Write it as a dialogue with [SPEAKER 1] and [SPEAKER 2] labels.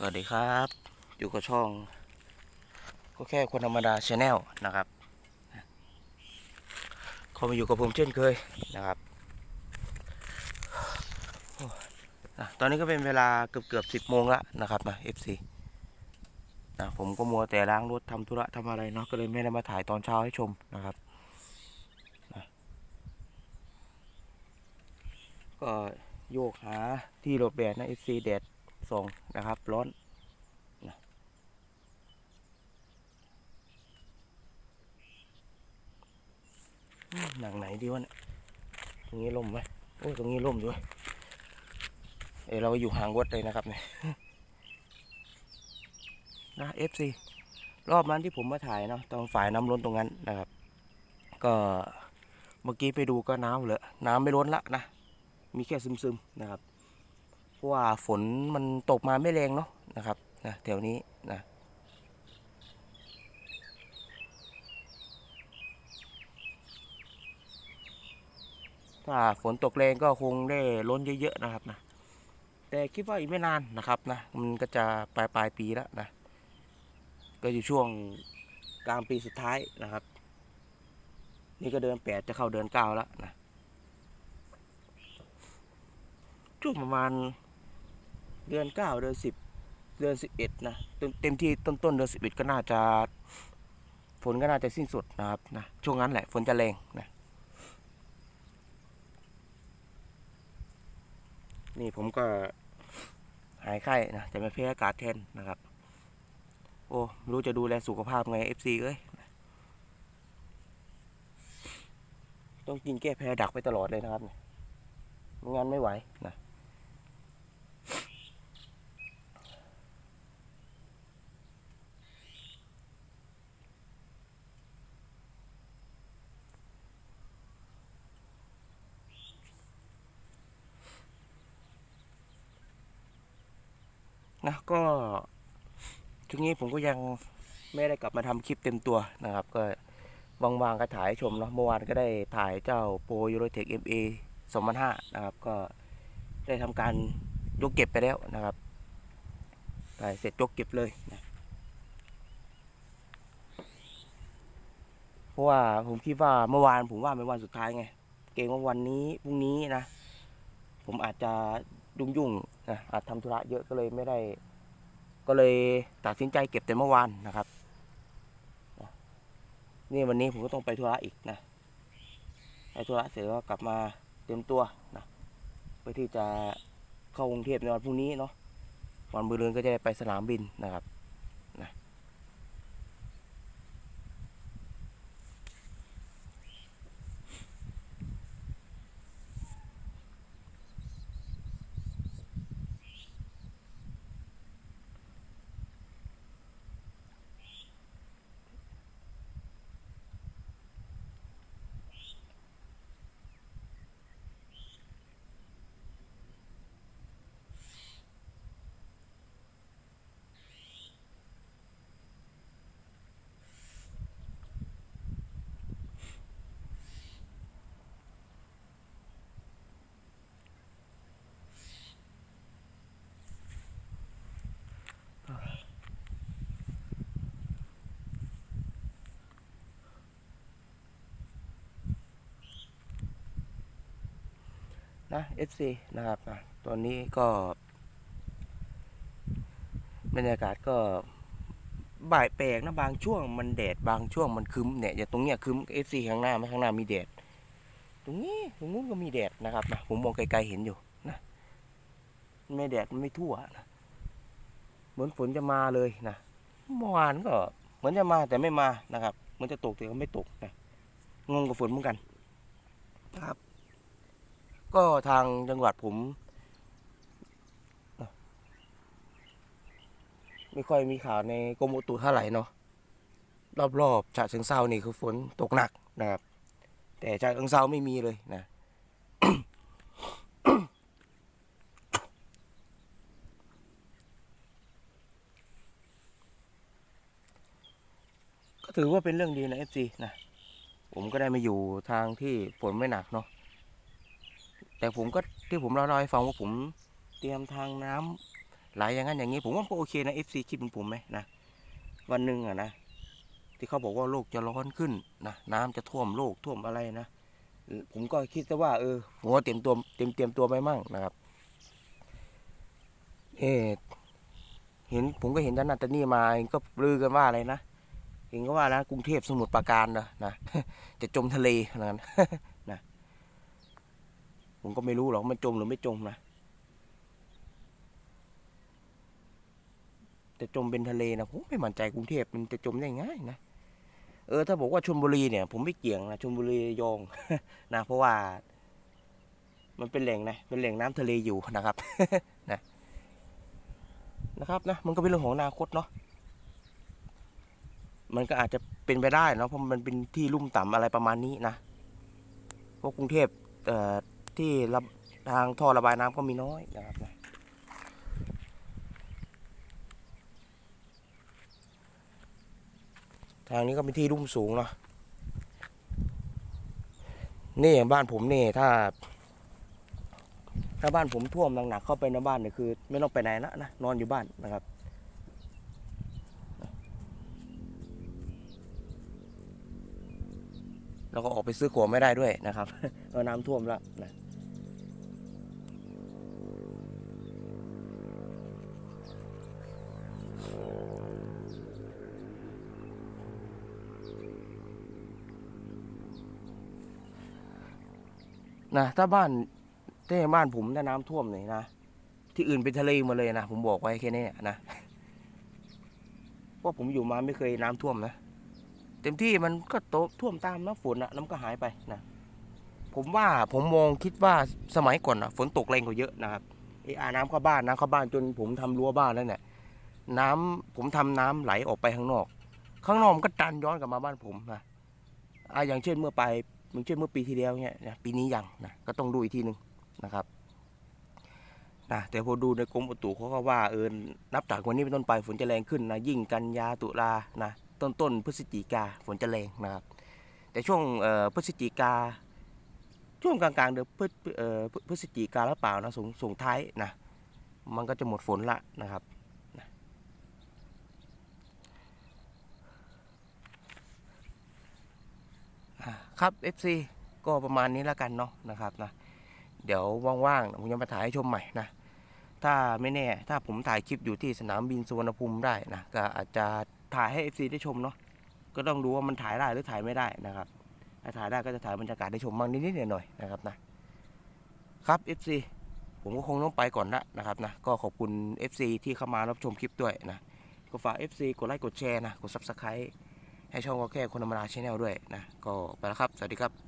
[SPEAKER 1] สวัสดีครับ อยู่กับช่อง ก็แค่คนธรรมดาชาแนลนะครับเขามาอยู่กับผมเช่นเคยนะครับตอนนี้ก็เป็นเวลาเกือบเกือบสิบโมงละนะครับนะ FC นะผมก็มัวแต่ล้างรถทำธุระทำอะไรเนาะก็เลยไม่ได้มาถ่ายตอนเช้าให้ชมนะครับนะก็โยกหาที่หลบแดดนะ FC แดด ส่งนะครับ ร้อนหนังไหนดีวะเนี่ยตรงนี้ล่มไหมโอ้ตรงนี้ล่มด้วยเอเราอยู่ห่างวัดเลยนะครับเนี่ยนะเอฟซีรอบนั้นที่ผมมาถ่ายเนาะตรงฝ่ายน้ำล้นตรงนั้นนะครับ ก็เมื่อกี้ไปดูก็น้ำเหลือน้ำไม่ล้นละนะ มีแค่ซึมๆนะครับ เพราะว่าฝนมันตกมาไม่แรงเนาะนะครับนะแถวนี้นะถ้าฝนตกแรงก็คงได้ล้นเยอะๆนะครับนะแต่คิดว่าอีกไม่นานนะครับนะมันก็จะปลายปลายปีแล้วนะก็อยู่ช่วงกลางปีสุดท้ายนะครับ นี่ก็เดือนแปดจะเข้าเดือนเก้าแล้วนะช่วงประมาณ เดือนเก้าเดือนสิบเดือนสิบเอ็ดนะเต็มที่ต้นต้นเดือนสิบเอ็ดก็น่าจะฝนก็น่าจะสิ้นสุดนะครับนะช่วงนั้นแหละฝนจะแรงนะนี่ผมก็หายไข้นะแต่ไม่แพ้อากาศแทนนะครับ โอ้ไม่รู้จะดูแลสุขภาพไง FC เอ้ยต้องกินแก้แพ้ดักไปตลอดเลยนะครับไม่งั้นไม่ไหวนะ นะก็ช่วงนี้ผมก็ยังไม่ได้กลับมาทำคลิปเต็มตัวนะครับ ก็ว่างๆก็ถ่ายชมเนาะเมื่อวานก็ได้ถ่ายเจ้าโปรยูโรเทคเอ็มเอสองพันห้านะครับ ก็ได้ทำการยกเก็บไปแล้วนะครับถ่ายเสร็จยกเก็บเลยนะเพราะว่าผมคิดว่าเมื่อวานผมว่าเป็นวันสุดท้ายไง เกรงว่าวันนี้พรุ่งนี้นะ ผมอาจจะ ยุ่งๆนะอาจทำธุระเยอะก็เลยไม่ได้ ก็เลยตัดสินใจเก็บแต่เมื่อวานนะครับนี่วันนี้ผมก็ต้องไปธุระอีกนะไปธุระเสร็จก็กลับมาเตรียมตัวนะเพื่อที่จะเข้ากรุงเทพในวันพรุ่งนี้เนาะวันมะรืนก็จะได้ไปสนามบินนะครับ นะ FC นะครับตอนนี้ก็ บรรยากาศก็บ่ายแปลกนะบางช่วงมันแดดบางช่วงมันคึ้มเนี่ยอย่างตรงเนี้ยคึ้ม FC ข้างหน้าไหมข้างหน้ามีแดด ตรงนี้ตรงนู้นก็มีแดดนะครับนะผมมองไกลๆเห็นอยู่นะไม่แดดมันไม่ทั่วนะเหมือนฝนจะมาเลยนะเมื่อวานก็เหมือนจะมาแต่ไม่มานะครับเหมันจะตกแต่ก็ไม่ตกนะงงกับฝนเหมือนกันนะครับ ก็ทางจังหวัดผม ไม่ค่อยมีข่าวในกรมอุตุเท่าไหร่เนาะรอบๆฉะเชิงเซานี่คือฝนตกหนักนะครับ แต่ฉะเชิงเซาไม่มีเลยนะก็ถือว่าเป็นเรื่องดีนะ FC นะ ผมก็ได้มาอยู่ทางที่ฝนไม่หนักเนาะ แต่ผมก็ที่ผมเล่าให้ฟังว่าผมเตรียมทางน้ไหลอย่างนั้นอย่างนี้ ผมว่าก็โอเคนะ FC คิดเหมือนผมไหมนะวันหนึ่งอะนะที่เขาบอกว่าโลกจะร้อนขึ้นนะน้ำจะท่วมโลกท่วมอะไรนะผมก็คิดซะว่าเออผมก็เตรียมตัวเตรียมเตรียมตัวไปมั่งนะครับเออเห็นผมก็เห็นด้านนันตนี่มาเองก็ลือกันว่าอะไรนะเห็นก็ว่านะกรุงเทพสมุทรปราการนะนะจะจมทะเลนะนะ ผมก็ไม่รู้หรอกมันจมหรือไม่จมนะจะจมเป็นทะเลนะผมไม่มั่นใจกรุงเทพมันจะจมได้ง่ายนะ เออถ้าบอกว่าชลบุรีเนี่ย ผมไม่เกี่ยงนะชลบุรียองนะเพราะว่า มันเป็นแหล่งนะ เป็นแหล่งน้ำทะเลอยู่นะครับนะนะครับนะมันก็เป็นเรื่องของอนาคตเนาะมันก็อาจจะเป็นไปได้เนาะเพราะมันเป็นที่ลุ่มต่ำอะไรประมาณนี้นะเพราะกรุงเทพเอ่อ ที่ระทางท่อระบายน้ำก็มีน้อยนะครับนะทางนี้ก็เป็นที่ลุ่มสูงเนาะนี่อย่างบ้านผมนี่ถ้า ถ้าบ้านผมท่วมหนักๆเข้าไปในบ้านเนี่ยคือ ไม่ต้องไปไหนนะนะนอนอยู่บ้านนะครับแล้วก็ออกไปซื้อของไม่ได้ด้วยนะครับเออน้ำท่วมแล้วนะ นะถ้าบ้านถ้าบ้านผมถ้าน้ำท่วมเนี่ยนะที่อื่นเป็นทะเลหมาเลยนะผมบอกไว้แค่นี้นะเพราะผมอยู่มาไม่เคยน้ำท่วมนะเต็มที่มันก็โตท่วมตามน้ำฝนอะแล้วมันก็หายไปนะผมว่าผมมองคิดว่าสมัยก่อนอะฝนตกแรงกว่าเยอะนะครับไอ้อาน้ำเข้าบ้านน้ำเข้าบ้านจนผมทำรั้วบ้านแล้วเนี่ยน้ำผมทำน้ำไหลออกไปข้างนอก ข้างนอกมันก็ดันย้อนกลับมาบ้านผมนะอ่าอย่างเช่นเมื่อไป ลายอย่างเช่นเมื่อปีที่แล้วเนี่ยนะปีนี้ยังนะก็ต้องดูอีกทีหนึ่งนะครับนะแต่พอดูในกรมอุตุเขาก็ว่าเออนับจากวันนี้เป็นต้นไปฝนจะแรงขึ้นนะยิ่งกันยาตุลานะต้นต้นพฤศจิกาฝนจะแรงนะครับ แต่ช่วงเอ่อพฤศจิกาช่วงกลางๆเดือนพฤเอ่อพฤศจิกาแล้วเปล่านะส่งส่งท้ายนะมันก็จะหมดฝนละนะครับนะอ่า ครับ FC ก็ประมาณนี้แล้วกันเนาะนะครับนะเดี๋ยวว่างๆผมจะมาถ่ายให้ชมใหม่นะถ้าไม่แน่ถ้าผมถ่ายคลิปอยู่ที่สนามบินสุวรรณภูมิได้นะก็อาจจะถ่ายให้ FC ได้ชมเนาะก็ต้องดูว่ามันถ่ายได้หรือถ่ายไม่ได้นะครับถ้าถ่ายได้ก็จะถ่ายบรรยากาศได้ชมบ้างนิดๆหน่อยๆนะครับนะครับ FC ผมก็คงต้องไปก่อนละนะครับนะก็ขอบคุณ FC ที่เข้ามารับชมคลิปด้วยนะก็ฝาก FC กดไลค์กดแชร์นะกด Subscribe ให้ช่องก็แค่คนธรรมดาชแนลด้วยนะ ก็ไปแล้วครับ สวัสดีครับ